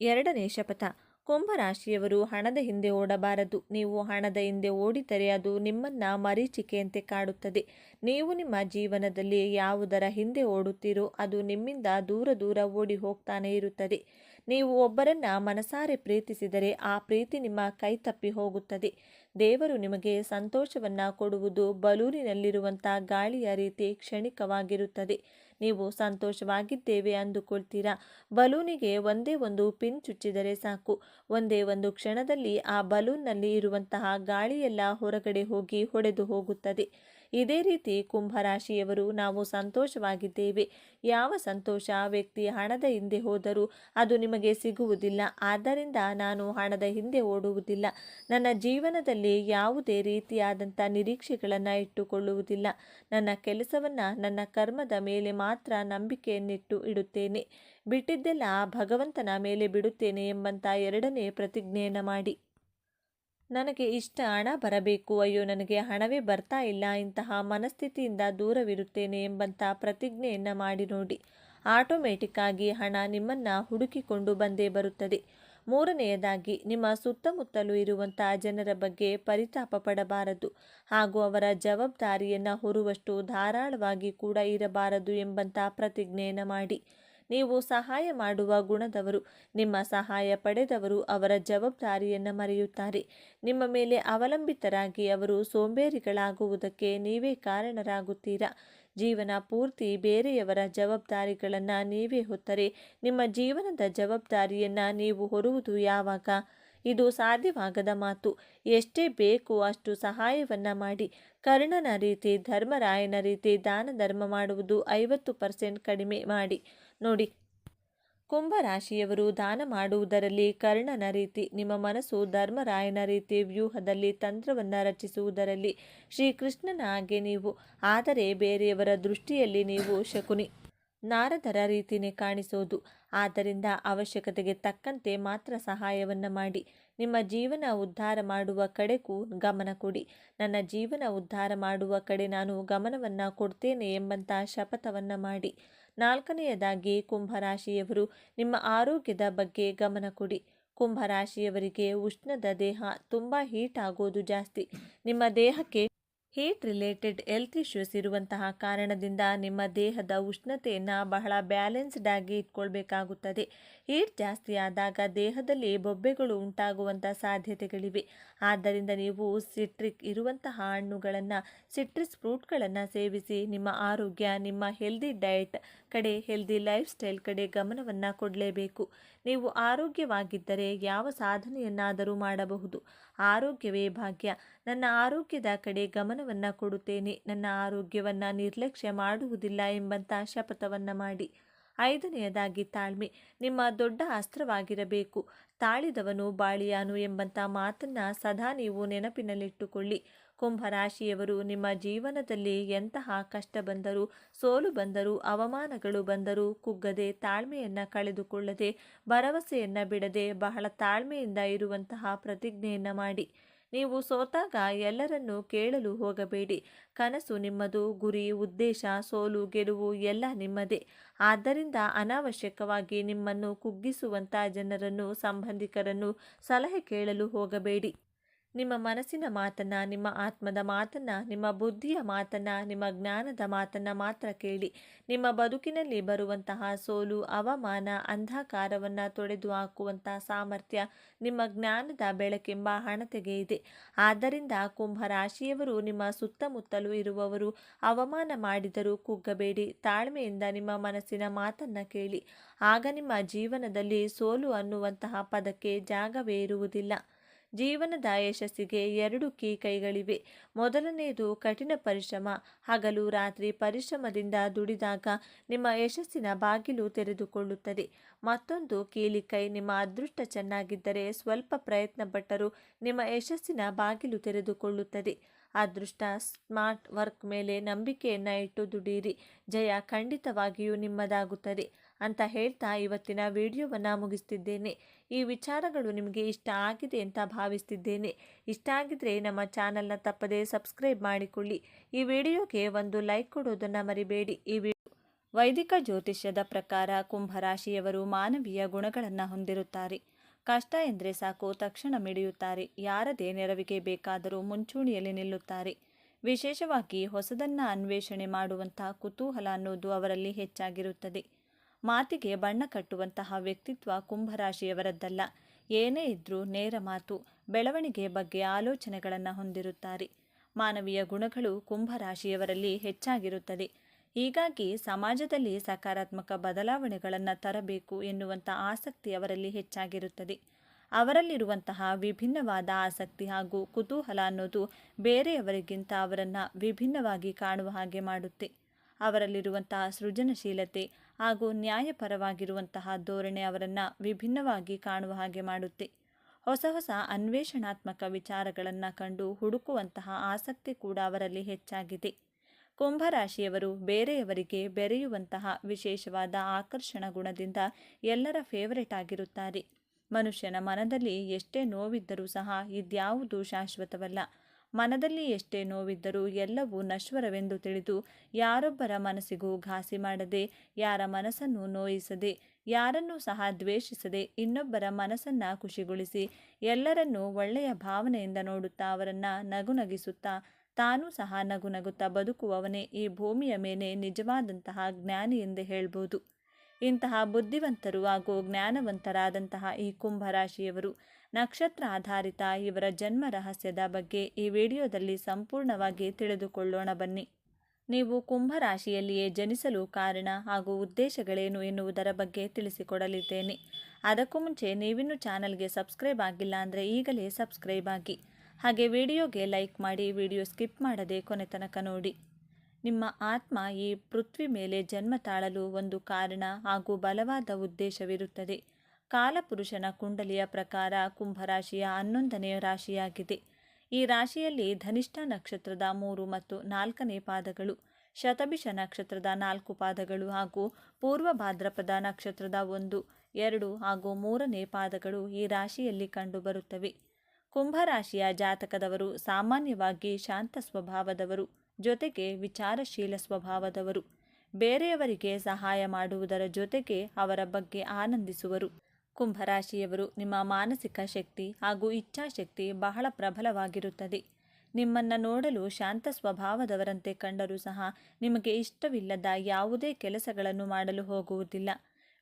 ಎರಡನೇ ಶಪಥ. ಕುಂಭರಾಶಿಯವರು ಹಣದ ಹಿಂದೆ ಓಡಬಾರದು. ನೀವು ಹಣದ ಹಿಂದೆ ಓಡಿದರೆ ಅದು ನಿಮ್ಮನ್ನ ಮರೀಚಿಕೆಯಂತೆ ಕಾಡುತ್ತದೆ. ನೀವು ನಿಮ್ಮ ಜೀವನದಲ್ಲಿ ಯಾವುದರ ಹಿಂದೆ ಓಡುತ್ತೀರೋ ಅದು ನಿಮ್ಮಿಂದ ದೂರ ದೂರ ಓಡಿ ಹೋಗ್ತಾನೆ ಇರುತ್ತದೆ. ನೀವು ಒಬ್ಬರನ್ನು ಮನಸಾರೆ ಪ್ರೀತಿಸಿದರೆ ಆ ಪ್ರೀತಿ ನಿಮ್ಮ ಕೈ ತಪ್ಪಿ ಹೋಗುತ್ತದೆ. ದೇವರು ನಿಮಗೆ ಸಂತೋಷವನ್ನು ಕೊಡುವುದು ಬಲೂರಿನಲ್ಲಿರುವಂಥ ಗಾಳಿಯ ರೀತಿ ಕ್ಷಣಿಕವಾಗಿರುತ್ತದೆ. ನೀವು ಸಂತೋಷವಾಗಿದ್ದೇವೆ ಅಂದುಕೊಳ್ತೀರಾ? ಬಲೂನಿಗೆ ಒಂದೇ ಒಂದು ಪಿನ್ ಚುಚ್ಚಿದರೆ ಸಾಕು. ಒಂದೇ ಒಂದು ಕ್ಷಣದಲ್ಲಿ ಆ ಬಲೂನ್ನಲ್ಲಿ ಇರುವಂತಹ ಗಾಳಿಯೆಲ್ಲ ಹೊರಗಡೆ ಹೋಗಿ ಹೊಡೆದು ಹೋಗುತ್ತದೆ. ಇದೇ ರೀತಿ ಕುಂಭರಾಶಿಯವರು ನಾವು ಸಂತೋಷವಾಗಿದ್ದೇವೆ. ಯಾವ ಸಂತೋಷ ವ್ಯಕ್ತಿ ಹಣದ ಹಿಂದೆ ಹೋದರೂ ಅದು ನಿಮಗೆ ಸಿಗುವುದಿಲ್ಲ. ಆದ್ದರಿಂದ ನಾನು ಹಣದ ಹಿಂದೆ ಓಡುವುದಿಲ್ಲ. ನನ್ನ ಜೀವನದಲ್ಲಿ ಯಾವುದೇ ರೀತಿಯಾದಂಥ ನಿರೀಕ್ಷೆಗಳನ್ನು ಇಟ್ಟುಕೊಳ್ಳುವುದಿಲ್ಲ. ನನ್ನ ಕೆಲಸವನ್ನು ನನ್ನ ಕರ್ಮದ ಮೇಲೆ ಮಾತ್ರ ನಂಬಿಕೆಯನ್ನಿಟ್ಟು ಇಡುತ್ತೇನೆ. ಬಿಟ್ಟಿದ್ದೆಲ್ಲ ಭಗವಂತನ ಮೇಲೆ ಬಿಡುತ್ತೇನೆ ಎಂಬಂಥ ಎರಡನೇ ಪ್ರತಿಜ್ಞೆಯನ್ನು ಮಾಡಿ. ನನಗೆ ಇಷ್ಟ ಹಣ ಬರಬೇಕು, ಅಯ್ಯೋ ನನಗೆ ಹಣವೇ ಬರ್ತಾ ಇಲ್ಲ, ಇಂತಹ ಮನಸ್ಥಿತಿಯಿಂದ ದೂರವಿರುತ್ತೇನೆ ಎಂಬಂಥ ಪ್ರತಿಜ್ಞೆಯನ್ನು ಮಾಡಿ ನೋಡಿ. ಆಟೋಮೆಟಿಕ್ಕಾಗಿ ಹಣ ನಿಮ್ಮನ್ನು ಹುಡುಕಿಕೊಂಡು ಬಂದೇ ಬರುತ್ತದೆ. ಮೂರನೆಯದಾಗಿ, ನಿಮ್ಮ ಸುತ್ತಮುತ್ತಲೂ ಇರುವಂಥ ಜನರ ಬಗ್ಗೆ ಪರಿತಾಪ ಪಡಬಾರದು. ಹಾಗೂ ಅವರ ಜವಾಬ್ದಾರಿಯನ್ನು ಹೊರುವಷ್ಟು ಧಾರಾಳವಾಗಿ ಕೂಡ ಇರಬಾರದು ಎಂಬಂಥ ಪ್ರತಿಜ್ಞೆಯನ್ನು ಮಾಡಿ. ನೀವು ಸಹಾಯ ಮಾಡುವ ಗುಣದವರು, ನಿಮ್ಮ ಸಹಾಯ ಪಡೆದವರು ಅವರ ಜವಾಬ್ದಾರಿಯನ್ನು ಮರೆಯುತ್ತಾರೆ. ನಿಮ್ಮ ಮೇಲೆ ಅವಲಂಬಿತರಾಗಿ ಅವರು ಸೋಂಬೇರಿಗಳಾಗುವುದಕ್ಕೆ ನೀವೇ ಕಾರಣರಾಗುತ್ತೀರಾ? ಜೀವನ ಪೂರ್ತಿ ಬೇರೆಯವರ ಜವಾಬ್ದಾರಿಗಳನ್ನು ನೀವೇ ಹೊತ್ತರೆ, ನಿಮ್ಮ ಜೀವನದ ಜವಾಬ್ದಾರಿಯನ್ನು ನೀವು ಹೊರುವುದು ಯಾವಾಗ? ಇದು ಸಾಧ್ಯವಾಗದ ಮಾತು. ಎಷ್ಟೇ ಬೇಕು ಅಷ್ಟು ಸಹಾಯವನ್ನು ಮಾಡಿ. ಕರ್ಣನ ರೀತಿ, ಧರ್ಮರಾಯನ ರೀತಿ ದಾನ ಧರ್ಮ ಮಾಡುವುದು ಐವತ್ತು ಪರ್ಸೆಂಟ್ ಕಡಿಮೆ ಮಾಡಿ. ನೋಡಿ. ಕುಂಭರಾಶಿಯವರು ದಾನ ಮಾಡುವುದರಲ್ಲಿ ಕರ್ಣನ ರೀತಿ, ನಿಮ್ಮ ಮನಸ್ಸು ಧರ್ಮರಾಯನ ರೀತಿ ವ್ಯೂಹದಲ್ಲಿ ತಂತ್ರವನ್ನು ರಚಿಸುವುದರಲ್ಲಿ ಶ್ರೀಕೃಷ್ಣನ ಹಾಗೆ ನೀವು. ಆದರೆ ಬೇರೆಯವರ ದೃಷ್ಟಿಯಲ್ಲಿ ನೀವು ಶಕುನಿ. ನಾರದರ ರೀತಿಯೇ ಕಾಣಿಸೋದು. ಆದ್ದರಿಂದ ಅವಶ್ಯಕತೆಗೆ ತಕ್ಕಂತೆ ಮಾತ್ರ ಸಹಾಯವನ್ನು ಮಾಡಿ. ನಿಮ್ಮ ಜೀವನ ಉದ್ಧಾರ ಮಾಡುವ ಕಡೆಗೂ ಗಮನ ಕೊಡಿ. ನನ್ನ ಜೀವನ ಉದ್ಧಾರ ಮಾಡುವ ಕಡೆ ನಾನು ಗಮನವನ್ನು ಕೊಡ್ತೇನೆ ಎಂಬಂಥ ಶಪಥವನ್ನು ಮಾಡಿ. ನಾಲ್ಕನೆಯದಾಗಿ ಕುಂಭರಾಶಿಯವರು ನಿಮ್ಮ ಆರೋಗ್ಯದ ಬಗ್ಗೆ ಗಮನ ಕೊಡಿ. ಕುಂಭರಾಶಿಯವರಿಗೆ ಉಷ್ಣದ ದೇಹ ತುಂಬ ಹೀಟ್ ಆಗೋದು ಜಾಸ್ತಿ. ನಿಮ್ಮ ದೇಹಕ್ಕೆ ಹೀಟ್ ರಿಲೇಟೆಡ್ ಹೆಲ್ತ್ ಇಶ್ಯೂಸ್ ಇರುವಂತಹ ಕಾರಣದಿಂದ ನಿಮ್ಮ ದೇಹದ ಉಷ್ಣತೆಯನ್ನು ಬಹಳ ಬ್ಯಾಲೆನ್ಸ್ಡ್ ಆಗಿ ಇಟ್ಕೊಳ್ಬೇಕಾಗುತ್ತದೆ. ಹೀಟ್ ಜಾಸ್ತಿ ಆದಾಗ ದೇಹದಲ್ಲಿ ಬೊಬ್ಬೆಗಳು ಉಂಟಾಗುವಂಥ ಸಾಧ್ಯತೆಗಳಿವೆ. ಆದ್ದರಿಂದ ನೀವು ಸಿಟ್ರಿಕ್ ಇರುವಂತಹ ಹಣ್ಣುಗಳನ್ನು ಸಿಟ್ರಿಸ್ ಫ್ರೂಟ್ಗಳನ್ನು ಸೇವಿಸಿ ನಿಮ್ಮ ಆರೋಗ್ಯ, ನಿಮ್ಮ ಹೆಲ್ದಿ ಡಯಟ್ ಕಡೆ ಹೆಲ್ದಿ ಲೈಫ್ ಸ್ಟೈಲ್ ಕಡೆ ಗಮನವನ್ನು ಕೊಡಲೇಬೇಕು. ನೀವು ಆರೋಗ್ಯವಾಗಿದ್ದರೆ ಯಾವ ಸಾಧನೆಯನ್ನಾದರೂ ಮಾಡಬಹುದು. ಆರೋಗ್ಯವೇ ಭಾಗ್ಯ. ನನ್ನ ಆರೋಗ್ಯದ ಕಡೆ ಗಮನವನ್ನು ಕೊಡುತ್ತೇನೆ. ನನ್ನ ಆರೋಗ್ಯವನ್ನು ನಿರ್ಲಕ್ಷ್ಯ ಮಾಡುವುದಿಲ್ಲ ಎಂಬಂಥ ಶಪಥವನ್ನು ಮಾಡಿ. ಐದನೆಯದಾಗಿ ತಾಳ್ಮೆ. ನಿಮ್ಮ ದೊಡ್ಡ ಅಸ್ತ್ರವಾಗಿರಬೇಕು. ತಾಳಿದವನು ಬಾಳಿಯಾನು ಎಂಬಂಥ ಮಾತನ್ನ ಸದಾ ನೀವು ನೆನಪಿನಲ್ಲಿಟ್ಟುಕೊಳ್ಳಿ. ಕುಂಭರಾಶಿಯವರು ನಿಮ್ಮ ಜೀವನದಲ್ಲಿ ಎಂತಹ ಕಷ್ಟ ಬಂದರೂ, ಸೋಲು ಬಂದರೂ, ಅವಮಾನಗಳು ಬಂದರೂ ಕುಗ್ಗದೆ ತಾಳ್ಮೆಯನ್ನು ಕಳೆದುಕೊಳ್ಳದೆ, ಭರವಸೆಯನ್ನು ಬಿಡದೆ ಬಹಳ ತಾಳ್ಮೆಯಿಂದ ಇರುವಂತಹ ಪ್ರತಿಜ್ಞೆಯನ್ನು ಮಾಡಿ. ನೀವು ಸೋತಾಗ ಎಲ್ಲರನ್ನೂ ಕೇಳಲು ಹೋಗಬೇಡಿ. ಕನಸು ನಿಮ್ಮದು, ಗುರಿ, ಉದ್ದೇಶ, ಸೋಲು, ಗೆಲುವು ಎಲ್ಲ ನಿಮ್ಮದೇ. ಆದ್ದರಿಂದ ಅನಾವಶ್ಯಕವಾಗಿ ನಿಮ್ಮನ್ನು ಕುಗ್ಗಿಸುವಂಥ ಜನರನ್ನು, ಸಂಬಂಧಿಕರನ್ನು ಸಲಹೆ ಕೇಳಲು ಹೋಗಬೇಡಿ. ನಿಮ್ಮ ಮನಸ್ಸಿನ ಮಾತನ್ನ, ನಿಮ್ಮ ಆತ್ಮದ ಮಾತನ್ನ, ನಿಮ್ಮ ಬುದ್ಧಿಯ ಮಾತನ್ನ, ನಿಮ್ಮ ಜ್ಞಾನದ ಮಾತನ್ನ ಮಾತ್ರ ಕೇಳಿ. ನಿಮ್ಮ ಬದುಕಿನಲ್ಲಿ ಬರುವಂತಹ ಸೋಲು, ಅವಮಾನ, ಅಂಧಕಾರವನ್ನು ತೊಡೆದು ಹಾಕುವಂತಹ ಸಾಮರ್ಥ್ಯ, ನಿಮ್ಮ ಜ್ಞಾನದ ಬೆಳಕೆಂಬ ಹಣತೆಗೆ ಇದೆ. ಆದ್ದರಿಂದ ಕುಂಭರಾಶಿಯವರು ನಿಮ್ಮ ಸುತ್ತಮುತ್ತಲೂ ಇರುವವರು, ಅವಮಾನ ಮಾಡಿದರೂ ಕುಗ್ಗಬೇಡಿ. ತಾಳ್ಮೆಯಿಂದ ನಿಮ್ಮ ಮನಸ್ಸಿನ ಮಾತನ್ನ ಕೇಳಿ. ಆಗ ನಿಮ್ಮ ಜೀವನದಲ್ಲಿ ಸೋಲು ಅನ್ನುವಂತಹ ಪದಕ್ಕೆ ಜಾಗವೇ ಇರುವುದಿಲ್ಲ ಜೀವನದ ಯಶಸ್ಸಿಗೆ ಎರಡು ಕೀ ಕೈಗಳಿವೆ. ಮೊದಲನೆಯದು ಕಠಿಣ ಪರಿಶ್ರಮ. ಹಗಲು ರಾತ್ರಿ ಪರಿಶ್ರಮದಿಂದ ದುಡಿದಾಗ ನಿಮ್ಮ ಯಶಸ್ಸಿನ ಬಾಗಿಲು ತೆರೆದುಕೊಳ್ಳುತ್ತದೆ. ಮತ್ತೊಂದು ಕೀಲಿಕೈ ನಿಮ್ಮ ಅದೃಷ್ಟ ಚೆನ್ನಾಗಿದ್ದರೆ ಸ್ವಲ್ಪ ಪ್ರಯತ್ನ ಪಟ್ಟರೂ ನಿಮ್ಮ ಯಶಸ್ಸಿನ ಬಾಗಿಲು ತೆರೆದುಕೊಳ್ಳುತ್ತದೆ. ಅದೃಷ್ಟ, ಸ್ಮಾರ್ಟ್ ವರ್ಕ್ ಮೇಲೆ ನಂಬಿಕೆಯನ್ನು ಇಟ್ಟು ದುಡಿಯಿರಿ ಜಯ ಖಂಡಿತವಾಗಿಯೂ ನಿಮ್ಮದಾಗುತ್ತದೆ. ಅಂತ ಹೇಳ್ತಾ ಇವತ್ತಿನ ವಿಡಿಯೋವನ್ನು ಮುಗಿಸ್ತಿದ್ದೇನೆ. ಈ ವಿಚಾರಗಳು ನಿಮಗೆ ಇಷ್ಟ ಆಗಿದೆ ಅಂತ ಭಾವಿಸ್ತಿದ್ದೇನೆ. ಇಷ್ಟ ಆಗಿದ್ರೆ ನಮ್ಮ ಚಾನಲ್ನ ತಪ್ಪದೆ ಸಬ್ಸ್ಕ್ರೈಬ್ ಮಾಡಿಕೊಳ್ಳಿ. ಈ ವಿಡಿಯೋಗೆ ಒಂದು ಲೈಕ್ ಕೊಡೋದನ್ನು ಮರಿಬೇಡಿ. ಈ ವೈದಿಕ ಜ್ಯೋತಿಷ್ಯದ ಪ್ರಕಾರ ಕುಂಭರಾಶಿಯವರು ಮಾನವೀಯ ಗುಣಗಳನ್ನು ಹೊಂದಿರುತ್ತಾರೆ. ಕಷ್ಟ ಎಂದರೆ ಸಾಕು, ತಕ್ಷಣ ಮಿಡಿಯುತ್ತಾರೆ. ಯಾರದೇ ನೆರವಿಗೆ ಬೇಕಾದರೂ ಮುಂಚೂಣಿಯಲ್ಲಿ ನಿಲ್ಲುತ್ತಾರೆ. ವಿಶೇಷವಾಗಿ ಹೊಸದನ್ನ ಅನ್ವೇಷಣೆ ಮಾಡುವಂತಹ ಕುತೂಹಲ ಅನ್ನೋದು ಅವರಲ್ಲಿ ಹೆಚ್ಚಾಗಿರುತ್ತದೆ. ಮಾತಿಗೆ ಬಣ್ಣ ಕಟ್ಟುವಂತಹ ವ್ಯಕ್ತಿತ್ವ ಕುಂಭರಾಶಿಯವರದ್ದಲ್ಲ. ಏನೇ ಇದ್ರೂ ನೇರ ಮಾತು, ಬೆಳವಣಿಗೆ ಬಗ್ಗೆ ಆಲೋಚನೆಗಳನ್ನು ಹೊಂದಿರುತ್ತಾರೆ. ಮಾನವೀಯ ಗುಣಗಳು ಕುಂಭರಾಶಿಯವರಲ್ಲಿ ಹೆಚ್ಚಾಗಿರುತ್ತದೆ ಹೀಗಾಗಿ ಸಮಾಜದಲ್ಲಿ ಸಕಾರಾತ್ಮಕ ಬದಲಾವಣೆಗಳನ್ನು ತರಬೇಕು ಎನ್ನುವಂಥ ಆಸಕ್ತಿ ಅವರಲ್ಲಿ ಹೆಚ್ಚಾಗಿರುತ್ತದೆ. ಅವರಲ್ಲಿರುವಂತಹ ವಿಭಿನ್ನವಾದ ಆಸಕ್ತಿ ಹಾಗೂ ಕುತೂಹಲ ಅನ್ನೋದು ಬೇರೆಯವರಿಗಿಂತ ಅವರನ್ನು ವಿಭಿನ್ನವಾಗಿ ಕಾಣುವ ಹಾಗೆ ಮಾಡುತ್ತೆ. ಅವರಲ್ಲಿರುವಂತಹ ಸೃಜನಶೀಲತೆ ಹಾಗೂ ನ್ಯಾಯಪರವಾಗಿರುವಂತಹ ಧೋರಣೆ ಅವರನ್ನು ವಿಭಿನ್ನವಾಗಿ ಕಾಣುವ ಹಾಗೆ ಮಾಡುತ್ತೆ. ಹೊಸ ಹೊಸ ಅನ್ವೇಷಣಾತ್ಮಕ ವಿಚಾರಗಳನ್ನು ಕಂಡು ಹುಡುಕುವಂತಹ ಆಸಕ್ತಿ ಕೂಡ ಅವರಲ್ಲಿ ಹೆಚ್ಚಾಗಿದೆ. ಕುಂಭರಾಶಿಯವರು ಬೇರೆಯವರಿಗೆ ಬೆರೆಯುವಂತಹ ವಿಶೇಷವಾದ ಆಕರ್ಷಣ ಗುಣದಿಂದ ಎಲ್ಲರ ಫೇವರೇಟ್ ಆಗಿರುತ್ತಾರೆ. ಮನುಷ್ಯನ ಮನದಲ್ಲಿ ಎಷ್ಟೇ ನೋವಿದ್ದರೂ ಸಹ ಇದ್ಯಾವುದೂ ಶಾಶ್ವತವಲ್ಲ. ಮನದಲ್ಲಿ ಎಷ್ಟೇ ನೋವಿದ್ದರೂ ಎಲ್ಲವೂ ನಶ್ವರವೆಂದು ತಿಳಿದು ಯಾರೊಬ್ಬರ ಮನಸ್ಸಿಗೂ ಘಾಸಿ ಮಾಡದೆ, ಯಾರ ಮನಸ್ಸನ್ನು ನೋಯಿಸದೆ, ಯಾರನ್ನೂ ಸಹ ದ್ವೇಷಿಸದೆ ಇನ್ನೊಬ್ಬರ ಮನಸ್ಸನ್ನು ಖುಷಿಗೊಳಿಸಿ ಎಲ್ಲರನ್ನೂ ಒಳ್ಳೆಯ ಭಾವನೆಯಿಂದ ನೋಡುತ್ತಾ ಅವರನ್ನು ನಗುನಗಿಸುತ್ತಾ ತಾನೂ ಸಹ ನಗುನಗುತ್ತಾ ಬದುಕುವವನೇ ಈ ಭೂಮಿಯ ಮೇಲೆ ನಿಜವಾದಂತಹ ಜ್ಞಾನಿ ಎಂದೇ ಹೇಳ್ಬೋದು. ಇಂತಹ ಬುದ್ಧಿವಂತರು ಹಾಗೂ ಜ್ಞಾನವಂತರಾದಂತಹ ಈ ಕುಂಭರಾಶಿಯವರು ನಕ್ಷತ್ರ ಆಧಾರಿತ ಇವರ ಜನ್ಮ ರಹಸ್ಯದ ಬಗ್ಗೆ ಈ ವಿಡಿಯೋದಲ್ಲಿ ಸಂಪೂರ್ಣವಾಗಿ ತಿಳಿದುಕೊಳ್ಳೋಣ ಬನ್ನಿ. ನೀವು ಕುಂಭರಾಶಿಯಲ್ಲಿಯೇ ಜನಿಸಲು ಕಾರಣ ಹಾಗೂ ಉದ್ದೇಶಗಳೇನು ಎನ್ನುವುದರ ಬಗ್ಗೆ ತಿಳಿಸಿಕೊಡಲಿದ್ದೇನೆ. ಅದಕ್ಕೂ ಮುಂಚೆ ನೀವಿನ್ನು ಚಾನಲ್ಗೆ ಸಬ್ಸ್ಕ್ರೈಬ್ ಆಗಿಲ್ಲ ಅಂದರೆ ಈಗಲೇ ಸಬ್ಸ್ಕ್ರೈಬ್ ಆಗಿ. ಹಾಗೆ ವಿಡಿಯೋಗೆ ಲೈಕ್ ಮಾಡಿ ವಿಡಿಯೋ ಸ್ಕಿಪ್ ಮಾಡದೆ ಕೊನೆ ತನಕ ನೋಡಿ. ನಿಮ್ಮ ಆತ್ಮ ಈ ಪೃಥ್ವಿ ಮೇಲೆ ಜನ್ಮ ತಾಳಲು ಒಂದು ಕಾರಣ ಹಾಗೂ ಬಲವಾದ ಉದ್ದೇಶವಿರುತ್ತದೆ. ಕಾಲಪುರುಷನ ಕುಂಡಲಿಯ ಪ್ರಕಾರ ಕುಂಭರಾಶಿಯ ಹನ್ನೊಂದನೆಯ ರಾಶಿಯಾಗಿದೆ. ಈ ರಾಶಿಯಲ್ಲಿ ಧನಿಷ್ಠ ನಕ್ಷತ್ರದ ಮೂರು ಮತ್ತು ನಾಲ್ಕನೇ ಪಾದಗಳು, ಶತಭಿಷ ನಕ್ಷತ್ರದ ನಾಲ್ಕು ಪಾದಗಳು ಹಾಗೂ ಪೂರ್ವ ಭಾದ್ರಪದ ನಕ್ಷತ್ರದ ಒಂದು, ಎರಡು ಹಾಗೂ ಮೂರನೇ ಪಾದಗಳು ಈ ರಾಶಿಯಲ್ಲಿ ಕಂಡುಬರುತ್ತವೆ. ಕುಂಭರಾಶಿಯ ಜಾತಕದವರು ಸಾಮಾನ್ಯವಾಗಿ ಶಾಂತ ಸ್ವಭಾವದವರು, ಜೊತೆಗೆ ವಿಚಾರಶೀಲ ಸ್ವಭಾವದವರು. ಬೇರೆಯವರಿಗೆ ಸಹಾಯ ಮಾಡುವುದರ ಜೊತೆಗೆ ಅವರ ಬಗ್ಗೆ ಆನಂದಿಸುವರು. ಕುಂಭರಾಶಿಯವರು ನಿಮ್ಮ ಮಾನಸಿಕ ಶಕ್ತಿ ಹಾಗೂ ಇಚ್ಛಾಶಕ್ತಿ ಬಹಳ ಪ್ರಬಲವಾಗಿರುತ್ತದೆ. ನಿಮ್ಮನ್ನು ನೋಡಲು ಶಾಂತ ಸ್ವಭಾವದವರಂತೆ ಕಂಡರೂ ಸಹ ನಿಮಗೆ ಇಷ್ಟವಿಲ್ಲದ ಯಾವುದೇ ಕೆಲಸಗಳನ್ನು ಮಾಡಲು ಹೋಗುವುದಿಲ್ಲ.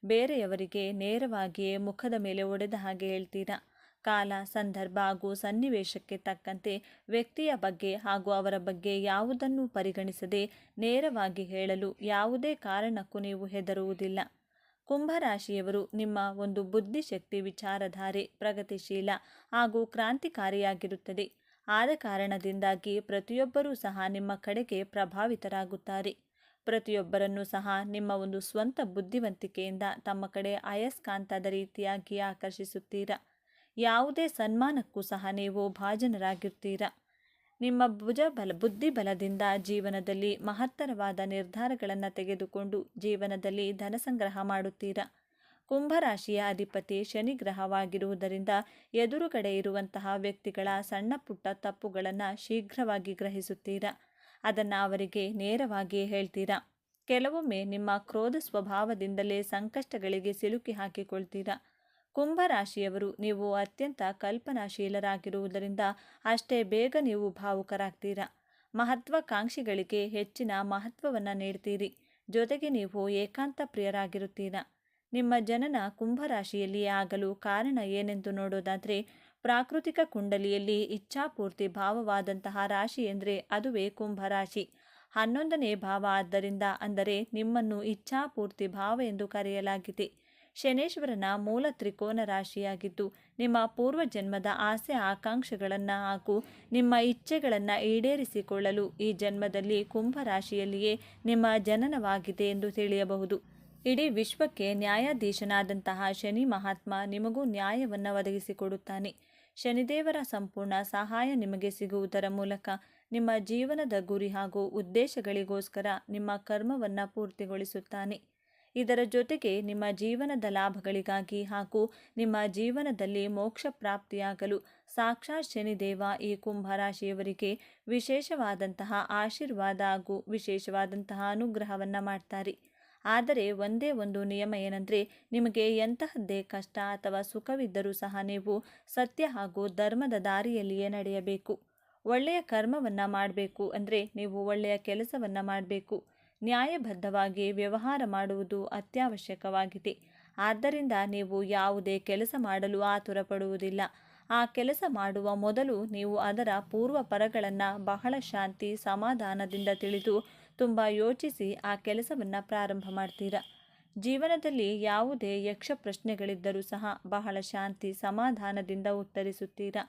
ಬೇರೆಯವರಿಗೆ ನೇರವಾಗಿಯೇ ಮುಖದ ಮೇಲೆ ಒಡೆದ ಹಾಗೆ ಹೇಳ್ತೀರಾ? ಕಾಲ, ಸಂದರ್ಭ ಹಾಗೂ ಸನ್ನಿವೇಶಕ್ಕೆ ತಕ್ಕಂತೆ ವ್ಯಕ್ತಿಯ ಬಗ್ಗೆ ಹಾಗೂ ಅವರ ಬಗ್ಗೆ ಯಾವುದನ್ನು ಪರಿಗಣಿಸದೆ ನೇರವಾಗಿ ಹೇಳಲು ಯಾವುದೇ ಕಾರಣಕ್ಕೂ ನೀವು ಹೆದರುವುದಿಲ್ಲ. ಕುಂಭರಾಶಿಯವರು ನಿಮ್ಮ ಒಂದು ಬುದ್ಧಿಶಕ್ತಿ ವಿಚಾರಧಾರೆ ಪ್ರಗತಿಶೀಲ ಹಾಗೂ ಕ್ರಾಂತಿಕಾರಿಯಾಗಿರುತ್ತದೆ. ಆದ ಕಾರಣದಿಂದಾಗಿ ಪ್ರತಿಯೊಬ್ಬರೂ ಸಹ ನಿಮ್ಮ ಕಡೆಗೆ ಪ್ರಭಾವಿತರಾಗುತ್ತಾರೆ. ಪ್ರತಿಯೊಬ್ಬರನ್ನು ಸಹ ನಿಮ್ಮ ಒಂದು ಸ್ವಂತ ಬುದ್ಧಿವಂತಿಕೆಯಿಂದ ತಮ್ಮ ಕಡೆ ಅಯಸ್ಕಾಂತದ ರೀತಿಯಾಗಿ ಆಕರ್ಷಿಸುತ್ತೀರಾ? ಯಾವುದೇ ಸನ್ಮಾನಕ್ಕೂ ಸಹ ನೀವು ಭಾಜನರಾಗಿರ್ತೀರಾ? ನಿಮ್ಮ ಭುಜ ಬಲ, ಬುದ್ಧಿ ಬಲದಿಂದ ಜೀವನದಲ್ಲಿ ಮಹತ್ತರವಾದ ನಿರ್ಧಾರಗಳನ್ನು ತೆಗೆದುಕೊಂಡು ಜೀವನದಲ್ಲಿ ಧನ ಸಂಗ್ರಹ ಮಾಡುತ್ತೀರಾ? ಕುಂಭರಾಶಿಯ ಅಧಿಪತಿ ಶನಿ ಗ್ರಹವಾಗಿರುವುದರಿಂದ ಎದುರುಗಡೆ ಇರುವಂತಹ ವ್ಯಕ್ತಿಗಳ ಸಣ್ಣ ಪುಟ್ಟ ತಪ್ಪುಗಳನ್ನು ಶೀಘ್ರವಾಗಿ ಗ್ರಹಿಸುತ್ತೀರಾ? ಅದನ್ನು ಅವರಿಗೆ ನೇರವಾಗಿ ಹೇಳ್ತೀರಾ? ಕೆಲವೊಮ್ಮೆ ನಿಮ್ಮ ಕ್ರೋಧ ಸ್ವಭಾವದಿಂದಲೇ ಸಂಕಷ್ಟಗಳಿಗೆ ಸಿಲುಕಿ ಹಾಕಿಕೊಳ್ತೀರಾ? ಕುಂಭರಾಶಿಯವರು ನೀವು ಅತ್ಯಂತ ಕಲ್ಪನಾಶೀಲರಾಗಿರುವುದರಿಂದ ಅಷ್ಟೇ ಬೇಗ ನೀವು ಭಾವುಕರಾಗ್ತೀರಾ? ಮಹತ್ವಾಕಾಂಕ್ಷಿಗಳಿಗೆ ಹೆಚ್ಚಿನ ಮಹತ್ವವನ್ನು ನೀಡ್ತೀರಿ. ಜೊತೆಗೆ ನೀವು ಏಕಾಂತ ಪ್ರಿಯರಾಗಿರುತ್ತೀರಾ? ನಿಮ್ಮ ಜನನ ಕುಂಭರಾಶಿಯಲ್ಲಿ ಆಗಲು ಕಾರಣ ಏನೆಂದು ನೋಡೋದಾದರೆ, ಪ್ರಾಕೃತಿಕ ಕುಂಡಲಿಯಲ್ಲಿ ಇಚ್ಛಾಪೂರ್ತಿ ಭಾವವಾದಂತಹ ರಾಶಿ ಎಂದರೆ ಅದುವೇ ಕುಂಭರಾಶಿ ಹನ್ನೊಂದನೇ ಭಾವ ಆದ್ದರಿಂದ ಅಂದರೆ ನಿಮ್ಮನ್ನು ಇಚ್ಛಾಪೂರ್ತಿ ಭಾವ ಎಂದು ಕರೆಯಲಾಗಿದೆ. ಶನೇಶ್ವರನ ಮೂಲ ತ್ರಿಕೋನ ರಾಶಿಯಾಗಿದ್ದು, ನಿಮ್ಮ ಪೂರ್ವ ಜನ್ಮದ ಆಸೆ ಆಕಾಂಕ್ಷೆಗಳನ್ನು ಹಾಗೂ ನಿಮ್ಮ ಇಚ್ಛೆಗಳನ್ನು ಈಡೇರಿಸಿಕೊಳ್ಳಲು ಈ ಜನ್ಮದಲ್ಲಿ ಕುಂಭರಾಶಿಯಲ್ಲಿಯೇ ನಿಮ್ಮ ಜನನವಾಗಿದೆ ಎಂದು ತಿಳಿಯಬಹುದು. ಇಡೀ ವಿಶ್ವಕ್ಕೆ ನ್ಯಾಯಾಧೀಶನಾದಂತಹ ಶನಿ ಮಹಾತ್ಮ ನಿಮಗೂ ನ್ಯಾಯವನ್ನು ಒದಗಿಸಿಕೊಡುತ್ತಾನೆ. ಶನಿದೇವರ ಸಂಪೂರ್ಣ ಸಹಾಯ ನಿಮಗೆ ಸಿಗುವುದರ ಮೂಲಕ ನಿಮ್ಮ ಜೀವನದ ಗುರಿ ಹಾಗೂ ಉದ್ದೇಶಗಳಿಗೋಸ್ಕರ ನಿಮ್ಮ ಕರ್ಮವನ್ನು ಪೂರ್ತಿಗೊಳಿಸುತ್ತಾನೆ. ಇದರ ಜೊತೆಗೆ ನಿಮ್ಮ ಜೀವನದ ಲಾಭಗಳಿಗಾಗಿ ಹಾಗೂ ನಿಮ್ಮ ಜೀವನದಲ್ಲಿ ಮೋಕ್ಷ ಪ್ರಾಪ್ತಿಯಾಗಲು ಸಾಕ್ಷಾತ್ ಶನಿದೇವ ಈ ಕುಂಭರಾಶಿಯವರಿಗೆ ವಿಶೇಷವಾದಂತಹ ಆಶೀರ್ವಾದ ಹಾಗೂ ವಿಶೇಷವಾದಂತಹ ಅನುಗ್ರಹವನ್ನು ಮಾಡ್ತಾರೆ. ಆದರೆ ಒಂದೇ ಒಂದು ನಿಯಮ ಏನಂದರೆ, ನಿಮಗೆ ಎಂತಹದ್ದೇ ಕಷ್ಟ ಅಥವಾ ಸುಖವಿದ್ದರೂ ಸಹ ನೀವು ಸತ್ಯ ಹಾಗೂ ಧರ್ಮದ ದಾರಿಯಲ್ಲಿಯೇ ನಡೆಯಬೇಕು. ಒಳ್ಳೆಯ ಕರ್ಮವನ್ನು ಮಾಡಬೇಕು ಅಂದರೆ ನೀವು ಒಳ್ಳೆಯ ಕೆಲಸವನ್ನು ಮಾಡಬೇಕು. ನ್ಯಾಯಬದ್ಧವಾಗಿ ವ್ಯವಹಾರ ಮಾಡುವುದು ಅತ್ಯವಶ್ಯಕವಾಗಿದೆ. ಆದ್ದರಿಂದ ನೀವು ಯಾವುದೇ ಕೆಲಸ ಮಾಡಲು ಆತುರಪಡುವುದಿಲ್ಲ. ಆ ಕೆಲಸ ಮಾಡುವ ಮೊದಲು ನೀವು ಅದರ ಪೂರ್ವ ಪರಗಳನ್ನು ಬಹಳ ಶಾಂತಿ, ಸಮಾಧಾನದಿಂದ ತಿಳಿದು ತುಂಬ ಯೋಚಿಸಿ ಆ ಕೆಲಸವನ್ನು ಪ್ರಾರಂಭ ಮಾಡ್ತೀರಾ? ಜೀವನದಲ್ಲಿ ಯಾವುದೇ ಯಕ್ಷ ಪ್ರಶ್ನೆಗಳಿದ್ದರೂ ಸಹ ಬಹಳ ಶಾಂತಿ, ಸಮಾಧಾನದಿಂದ ಉತ್ತರಿಸುತ್ತೀರಾ?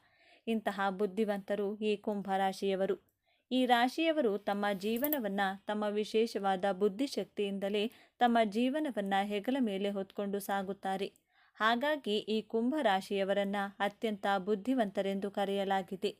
ಇಂತಹ ಬುದ್ಧಿವಂತರು ಈ ಕುಂಭರಾಶಿಯವರು ಈ ರಾಶಿಯವರು ತಮ್ಮ ಜೀವನವನ್ನು, ತಮ್ಮ ವಿಶೇಷವಾದ ಬುದ್ಧಿಶಕ್ತಿಯಿಂದಲೇ ತಮ್ಮ ಜೀವನವನ್ನು ಹೆಗಲ ಮೇಲೆ ಹೊತ್ಕೊಂಡು ಸಾಗುತ್ತಾರೆ. ಹಾಗಾಗಿ ಈ ಕುಂಭ ಕುಂಭರಾಶಿಯವರನ್ನು ಅತ್ಯಂತ ಬುದ್ಧಿವಂತರೆಂದು ಕರೆಯಲಾಗಿದೆ.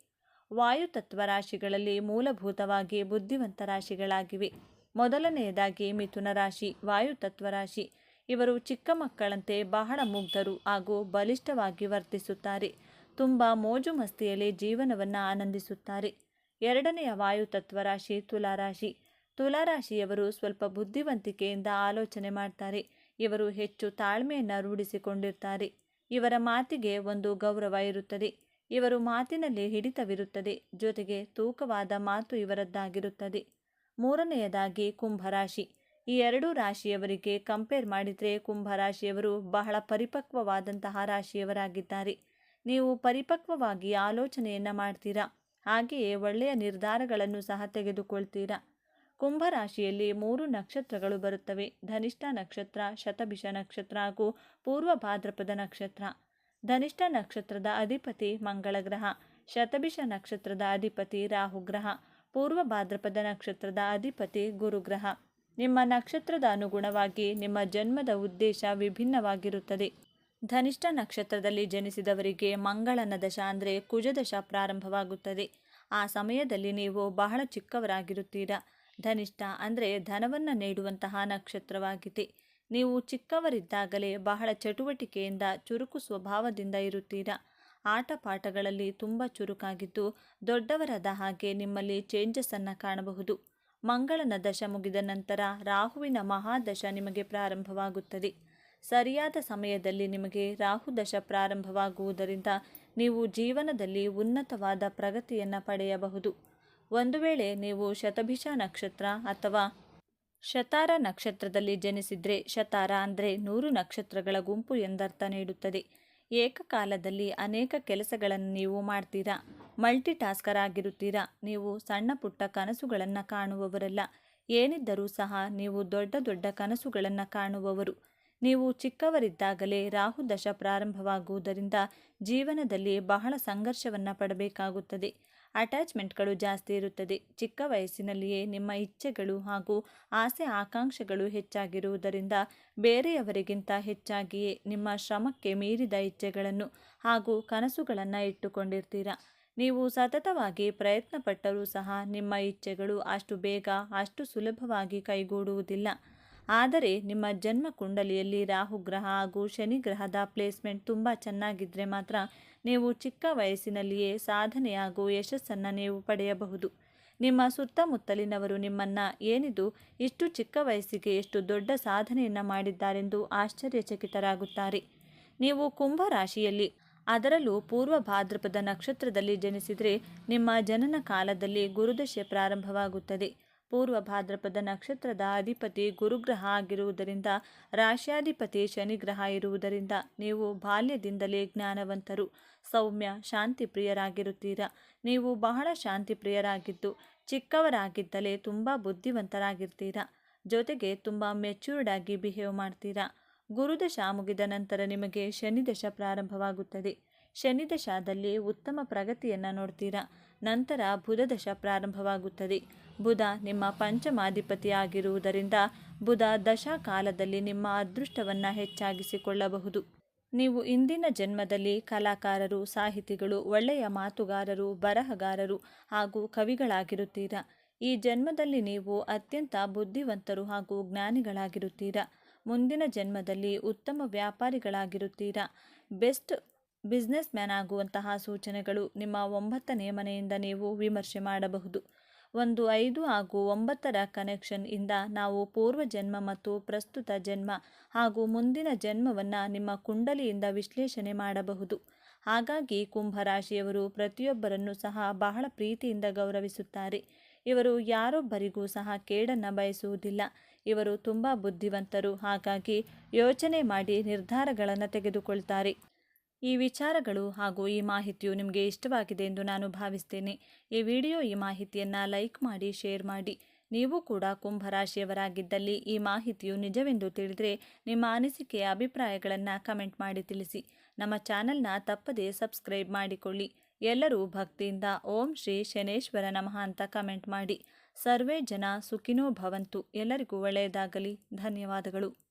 ವಾಯುತತ್ವ ರಾಶಿಗಳಲ್ಲಿ ಮೂಲಭೂತವಾಗಿ ಬುದ್ಧಿವಂತ ರಾಶಿಗಳಾಗಿವೆ. ಮೊದಲನೆಯದಾಗಿ ಮಿಥುನ ರಾಶಿ ವಾಯುತತ್ವ ರಾಶಿ. ಇವರು ಚಿಕ್ಕ ಮಕ್ಕಳಂತೆ ಬಹಳ ಮುಗ್ಧರು ಹಾಗೂ ಬಲಿಷ್ಠವಾಗಿ ವರ್ತಿಸುತ್ತಾರೆ. ತುಂಬ ಮೋಜು ಮಸ್ತಿಯಲ್ಲಿ ಜೀವನವನ್ನು ಆನಂದಿಸುತ್ತಾರೆ. ಎರಡನೆಯ ವಾಯುತತ್ವ ರಾಶಿ ತುಲಾರಾಶಿ ತುಲಾರಾಶಿಯವರು ಸ್ವಲ್ಪ ಬುದ್ಧಿವಂತಿಕೆಯಿಂದ ಆಲೋಚನೆ ಮಾಡ್ತಾರೆ. ಇವರು ಹೆಚ್ಚು ತಾಳ್ಮೆಯನ್ನು ರೂಢಿಸಿಕೊಂಡಿರ್ತಾರೆ. ಇವರ ಮಾತಿಗೆ ಒಂದು ಗೌರವ ಇರುತ್ತದೆ. ಇವರು ಮಾತಿನಲ್ಲಿ ಹಿಡಿತವಿರುತ್ತದೆ. ಜೊತೆಗೆ ತೂಕವಾದ ಮಾತು ಇವರದ್ದಾಗಿರುತ್ತದೆ. ಮೂರನೆಯದಾಗಿ ಕುಂಭರಾಶಿ ಈ ಎರಡೂ ರಾಶಿಯವರಿಗೆ ಕಂಪೇರ್ ಮಾಡಿದರೆ ಕುಂಭರಾಶಿಯವರು ಬಹಳ ಪರಿಪಕ್ವವಾದಂತಹ ರಾಶಿಯವರಾಗಿದ್ದಾರೆ. ನೀವು ಪರಿಪಕ್ವವಾಗಿ ಆಲೋಚನೆಯನ್ನು ಮಾಡ್ತೀರಾ? ಹಾಗೆಯೇ ಒಳ್ಳೆಯ ನಿರ್ಧಾರಗಳನ್ನು ಸಹ ತೆಗೆದುಕೊಳ್ತೀರಾ? ಕುಂಭರಾಶಿಯಲ್ಲಿ ಮೂರು ನಕ್ಷತ್ರಗಳು ಬರುತ್ತವೆ. ಧನಿಷ್ಠ ನಕ್ಷತ್ರ, ಶತಭಿಷ ನಕ್ಷತ್ರ ಹಾಗೂ ಪೂರ್ವ ಭಾದ್ರಪದ ನಕ್ಷತ್ರ. ಧನಿಷ್ಠ ನಕ್ಷತ್ರದ ಅಧಿಪತಿ ಮಂಗಳ ಗ್ರಹ. ಶತಭಿಷ ನಕ್ಷತ್ರದ ಅಧಿಪತಿ ರಾಹುಗ್ರಹ ಪೂರ್ವ ಭಾದ್ರಪದ ನಕ್ಷತ್ರದ ಅಧಿಪತಿ ಗುರುಗ್ರಹ ನಿಮ್ಮ ನಕ್ಷತ್ರದ ಅನುಗುಣವಾಗಿ ನಿಮ್ಮ ಜನ್ಮದ ಉದ್ದೇಶ ವಿಭಿನ್ನವಾಗಿರುತ್ತದೆ. ಧನಿಷ್ಠ ನಕ್ಷತ್ರದಲ್ಲಿ ಜನಿಸಿದವರಿಗೆ ಮಂಗಳನ ದಶ ಅಂದರೆ ಕುಜದಶ ಪ್ರಾರಂಭವಾಗುತ್ತದೆ. ಆ ಸಮಯದಲ್ಲಿ ನೀವು ಬಹಳ ಚಿಕ್ಕವರಾಗಿರುತ್ತೀರಾ? ಧನಿಷ್ಠ ಅಂದರೆ ಧನವನ್ನು ನೀಡುವಂತಹ ನಕ್ಷತ್ರವಾಗಿದೆ. ನೀವು ಚಿಕ್ಕವರಿದ್ದಾಗಲೇ ಬಹಳ ಚಟುವಟಿಕೆಯಿಂದ ಚುರುಕು ಸ್ವಭಾವದಿಂದ ಇರುತ್ತೀರಾ? ಆಟ ಪಾಠಗಳಲ್ಲಿ ತುಂಬ ಚುರುಕಾಗಿದ್ದು ದೊಡ್ಡವರಾದ ಹಾಗೆ ನಿಮ್ಮಲ್ಲಿ ಚೇಂಜಸ್ಸನ್ನು ಕಾಣಬಹುದು. ಮಂಗಳನ ದಶ ಮುಗಿದ ನಂತರ ರಾಹುವಿನ ಮಹಾದಶ ನಿಮಗೆ ಪ್ರಾರಂಭವಾಗುತ್ತದೆ. ಸರಿಯಾದ ಸಮಯದಲ್ಲಿ ನಿಮಗೆ ರಾಹು ದಶ ಪ್ರಾರಂಭವಾಗುವುದರಿಂದ ನೀವು ಜೀವನದಲ್ಲಿ ಉನ್ನತವಾದ ಪ್ರಗತಿಯನ್ನು ಪಡೆಯಬಹುದು. ಒಂದು ವೇಳೆ ನೀವು ಶತಭಿಷ ನಕ್ಷತ್ರ ಅಥವಾ ಶತಾರ ನಕ್ಷತ್ರದಲ್ಲಿ ಜನಿಸಿದರೆ ಶತಾರ ಅಂದರೆ ನೂರು ನಕ್ಷತ್ರಗಳ ಗುಂಪು ಎಂದರ್ಥ ನೀಡುತ್ತದೆ. ಏಕಕಾಲದಲ್ಲಿ ಅನೇಕ ಕೆಲಸಗಳನ್ನು ನೀವು ಮಾಡ್ತೀರಾ? ಮಲ್ಟಿ ಟಾಸ್ಕರ್ ಆಗಿರುತ್ತೀರಾ? ನೀವು ಸಣ್ಣ ಪುಟ್ಟ ಕನಸುಗಳನ್ನು ಕಾಣುವವರಲ್ಲ. ಏನಿದ್ದರೂ ಸಹ ನೀವು ದೊಡ್ಡ ದೊಡ್ಡ ಕನಸುಗಳನ್ನು ಕಾಣುವವರು. ನೀವು ಚಿಕ್ಕವರಿದ್ದಾಗಲೇ ರಾಹು ದಶ ಪ್ರಾರಂಭವಾಗುವುದರಿಂದ ಜೀವನದಲ್ಲಿ ಬಹಳ ಸಂಘರ್ಷವನ್ನು ಪಡಬೇಕಾಗುತ್ತದೆ. ಅಟ್ಯಾಚ್ಮೆಂಟ್ಗಳು ಜಾಸ್ತಿ ಇರುತ್ತದೆ. ಚಿಕ್ಕ ವಯಸ್ಸಿನಲ್ಲಿಯೇ ನಿಮ್ಮ ಇಚ್ಛೆಗಳು ಹಾಗೂ ಆಸೆ ಆಕಾಂಕ್ಷೆಗಳು ಹೆಚ್ಚಾಗಿರುವುದರಿಂದ ಬೇರೆಯವರಿಗಿಂತ ಹೆಚ್ಚಾಗಿಯೇ ನಿಮ್ಮ ಶ್ರಮಕ್ಕೆ ಮೀರಿದ ಇಚ್ಛೆಗಳನ್ನು ಹಾಗೂ ಕನಸುಗಳನ್ನು ಇಟ್ಟುಕೊಂಡಿರ್ತೀರಾ? ನೀವು ಸತತವಾಗಿ ಪ್ರಯತ್ನಪಟ್ಟರೂ ಸಹ ನಿಮ್ಮ ಇಚ್ಛೆಗಳು ಅಷ್ಟು ಬೇಗ, ಅಷ್ಟು ಸುಲಭವಾಗಿ ಕೈಗೂಡುವುದಿಲ್ಲ. ಆದರೆ ನಿಮ್ಮ ಜನ್ಮ ಕುಂಡಲಿಯಲ್ಲಿ ರಾಹುಗ್ರಹ ಹಾಗೂ ಶನಿ ಗ್ರಹದ ಪ್ಲೇಸ್ಮೆಂಟ್ ತುಂಬ ಚೆನ್ನಾಗಿದ್ದರೆ ಮಾತ್ರ ನೀವು ಚಿಕ್ಕ ವಯಸ್ಸಿನಲ್ಲಿಯೇ ಸಾಧನೆ ಹಾಗೂ ಯಶಸ್ಸನ್ನು ನೀವು ಪಡೆಯಬಹುದು. ನಿಮ್ಮ ಸುತ್ತಮುತ್ತಲಿನವರು ನಿಮ್ಮನ್ನು ಏನಿದು, ಇಷ್ಟು ಚಿಕ್ಕ ವಯಸ್ಸಿಗೆ ಎಷ್ಟು ದೊಡ್ಡ ಸಾಧನೆಯನ್ನು ಮಾಡಿದ್ದಾರೆಂದು ಆಶ್ಚರ್ಯಚಕಿತರಾಗುತ್ತಾರೆ. ನೀವು ಕುಂಭ ರಾಶಿಯಲ್ಲಿ, ಅದರಲ್ಲೂ ಪೂರ್ವ ಭಾದ್ರಪದ ನಕ್ಷತ್ರದಲ್ಲಿ ಜನಿಸಿದರೆ ನಿಮ್ಮ ಜನನ ಕಾಲದಲ್ಲಿ ಗುರುದಶೆ ಪ್ರಾರಂಭವಾಗುತ್ತದೆ. ಪೂರ್ವ ಭಾದ್ರಪದ ನಕ್ಷತ್ರದ ಅಧಿಪತಿ ಗುರುಗ್ರಹ ಆಗಿರುವುದರಿಂದ ರಾಶ್ಯಾಧಿಪತಿ ಶನಿಗ್ರಹ ಇರುವುದರಿಂದ ನೀವು ಬಾಲ್ಯದಿಂದಲೇ ಜ್ಞಾನವಂತರು. ಸೌಮ್ಯ, ಶಾಂತಿ ಪ್ರಿಯರಾಗಿರುತ್ತೀರ? ನೀವು ಬಹಳ ಶಾಂತಿ ಪ್ರಿಯರಾಗಿದ್ದು ಚಿಕ್ಕವರಾಗಿದ್ದಲೇ ತುಂಬ ಬುದ್ಧಿವಂತರಾಗಿರ್ತೀರಾ? ಜೊತೆಗೆ ತುಂಬ ಮೆಚ್ಯೂರ್ಡ್ ಆಗಿ ಬಿಹೇವ್ ಮಾಡ್ತೀರಾ? ಗುರುದಶ ಮುಗಿದ ನಂತರ ನಿಮಗೆ ಶನಿದಶ ಪ್ರಾರಂಭವಾಗುತ್ತದೆ. ಶನಿದಶಾದಲ್ಲಿ ಉತ್ತಮ ಪ್ರಗತಿಯನ್ನು ನೋಡ್ತೀರಾ? ನಂತರ ಬುಧದಶ ಪ್ರಾರಂಭವಾಗುತ್ತದೆ. ಬುಧ ನಿಮ್ಮ ಪಂಚಮಾಧಿಪತಿಯಾಗಿರುವುದರಿಂದ ಬುಧ ದಶಾ ಕಾಲದಲ್ಲಿ ನಿಮ್ಮ ಅದೃಷ್ಟವನ್ನು ಹೆಚ್ಚಾಗಿಸಿಕೊಳ್ಳಬಹುದು. ನೀವು ಇಂದಿನ ಜನ್ಮದಲ್ಲಿ ಕಲಾಕಾರರು, ಸಾಹಿತಿಗಳು, ಒಳ್ಳೆಯ ಮಾತುಗಾರರು, ಬರಹಗಾರರು ಹಾಗೂ ಕವಿಗಳಾಗಿರುತ್ತೀರಾ? ಈ ಜನ್ಮದಲ್ಲಿ ನೀವು ಅತ್ಯಂತ ಬುದ್ಧಿವಂತರು ಹಾಗೂ ಜ್ಞಾನಿಗಳಾಗಿರುತ್ತೀರಾ? ಮುಂದಿನ ಜನ್ಮದಲ್ಲಿ ಉತ್ತಮ ವ್ಯಾಪಾರಿಗಳಾಗಿರುತ್ತೀರಾ? ಬೆಸ್ಟ್ ಬಿಸ್ನೆಸ್ ಮ್ಯಾನ್ ಆಗುವಂತಹ ಸೂಚನೆಗಳು ನಿಮ್ಮ ಒಂಬತ್ತನೇ ಮನೆಯಿಂದ ನೀವು ವಿಮರ್ಶೆ ಮಾಡಬಹುದು. ಒಂದು ಐದು ಹಾಗೂ ಒಂಬತ್ತರ ಕನೆಕ್ಷನ್ ಇಂದ ನಾವು ಪೂರ್ವ ಜನ್ಮ ಮತ್ತು ಪ್ರಸ್ತುತ ಜನ್ಮ ಹಾಗೂ ಮುಂದಿನ ಜನ್ಮವನ್ನು ನಿಮ್ಮ ಕುಂಡಲಿಯಿಂದ ವಿಶ್ಲೇಷಣೆ ಮಾಡಬಹುದು. ಹಾಗಾಗಿ ಕುಂಭರಾಶಿಯವರು ಪ್ರತಿಯೊಬ್ಬರನ್ನು ಸಹ ಬಹಳ ಪ್ರೀತಿಯಿಂದ ಗೌರವಿಸುತ್ತಾರೆ. ಇವರು ಯಾರೊಬ್ಬರಿಗೂ ಸಹ ಕೇಡನ್ನು ಬಯಸುವುದಿಲ್ಲ. ಇವರು ತುಂಬ ಬುದ್ಧಿವಂತರು. ಹಾಗಾಗಿ ಯೋಚನೆ ಮಾಡಿ ನಿರ್ಧಾರಗಳನ್ನು ತೆಗೆದುಕೊಳ್ತಾರೆ. ಈ ವಿಚಾರಗಳು ಹಾಗೂ ಈ ಮಾಹಿತಿಯು ನಿಮಗೆ ಇಷ್ಟವಾಗಿದೆ ಎಂದು ನಾನು ಭಾವಿಸ್ತೇನೆ. ಈ ವಿಡಿಯೋ, ಈ ಮಾಹಿತಿಯನ್ನು ಲೈಕ್ ಮಾಡಿ, ಶೇರ್ ಮಾಡಿ. ನೀವು ಕೂಡ ಕುಂಭರಾಶಿಯವರಾಗಿದ್ದಲ್ಲಿ ಈ ಮಾಹಿತಿಯು ನಿಜವೆಂದು ತಿಳಿದರೆ ನಿಮ್ಮ ಅನಿಸಿಕೆಯ ಅಭಿಪ್ರಾಯಗಳನ್ನು ಕಮೆಂಟ್ ಮಾಡಿ ತಿಳಿಸಿ. ನಮ್ಮ ಚಾನಲ್ನ ತಪ್ಪದೇ ಸಬ್ಸ್ಕ್ರೈಬ್ ಮಾಡಿಕೊಳ್ಳಿ. ಎಲ್ಲರೂ ಭಕ್ತಿಯಿಂದ ಓಂ ಶ್ರೀ ಶನೇಶ್ವರ ನಮಃ ಅಂತ ಕಮೆಂಟ್ ಮಾಡಿ. ಸರ್ವೇ ಜನ ಸುಖಿನೋ ಭವಂತು. ಎಲ್ಲರಿಗೂ ಒಳ್ಳೆಯದಾಗಲಿ. ಧನ್ಯವಾದಗಳು.